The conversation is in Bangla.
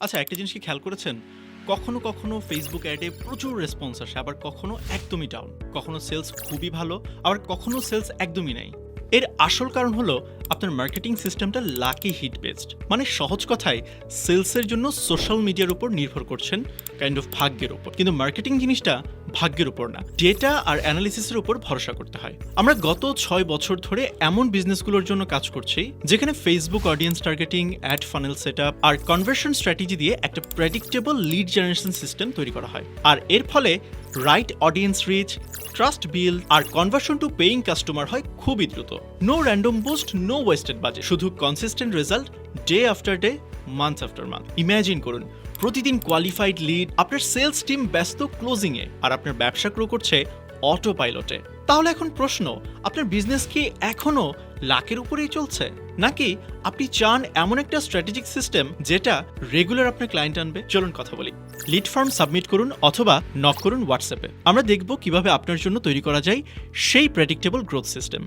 আচ্ছা একটা জিনিস কি খেয়াল করেছেন? কখনো কখনো ফেসবুক অ্যাডে প্রচুর রেসপন্স আসে, আবার কখনো একদমই ডাউন কখনো সেলস খুবই ভালো, আবার কখনো সেলস একদমই নাই। এর আসল কারণ হলো আপনার মার্কেটিং সিস্টেমটা লাকি হিট বেসড মানে সহজ কথায় সেলসের জন্য সোশ্যাল মিডিয়ার উপর নির্ভর করছেন কাইন্ড অফ ভাগ্যের উপর। কিন্তু মার্কেটিং জিনিসটা ভাগ্যের উপর না ডেটা আর অ্যানালিসিসের উপর ভরসা করতে হয়। আমরা গত ছয় বছর ধরে এমন বিজনেসগুলোর জন্য কাজ করছি, যেখানে Facebook audience targeting ad funnel set আর কনভার্সন স্ট্র্যাটেজি দিয়ে একটা প্রেডিক্টেবল লিড জেনারেশন সিস্টেম তৈরি করা হয়। আর এর ফলে right audience reach trust build R conversion to paying customer হয় খুবই দ্রুত। No random boost no wasted বাজে শুধু consistent result day after day month after month imagine করুন, প্রতিদিন কোয়ালিফাইড লিড আপনার সেলস টিম ব্যস্ত ক্লোজিংয়ে আর আপনার ব্যবসা গ্রো করছে অটো পাইলটে তাহলে এখন প্রশ্ন, আপনার বিজনেস কি এখনও লাখের উপরেই চলছে? নাকি আপনি চান এমন একটা স্ট্র্যাটেজিক সিস্টেম যেটা রেগুলার আপনার ক্লায়েন্ট আনবে? চলুন কথা বলি। লিড ফর্ম সাবমিট করুন অথবা নক করুন হোয়াটসঅ্যাপে আমরা দেখব কীভাবে আপনার জন্য তৈরি করা যায় সেই প্রেডিক্টেবল গ্রোথ সিস্টেম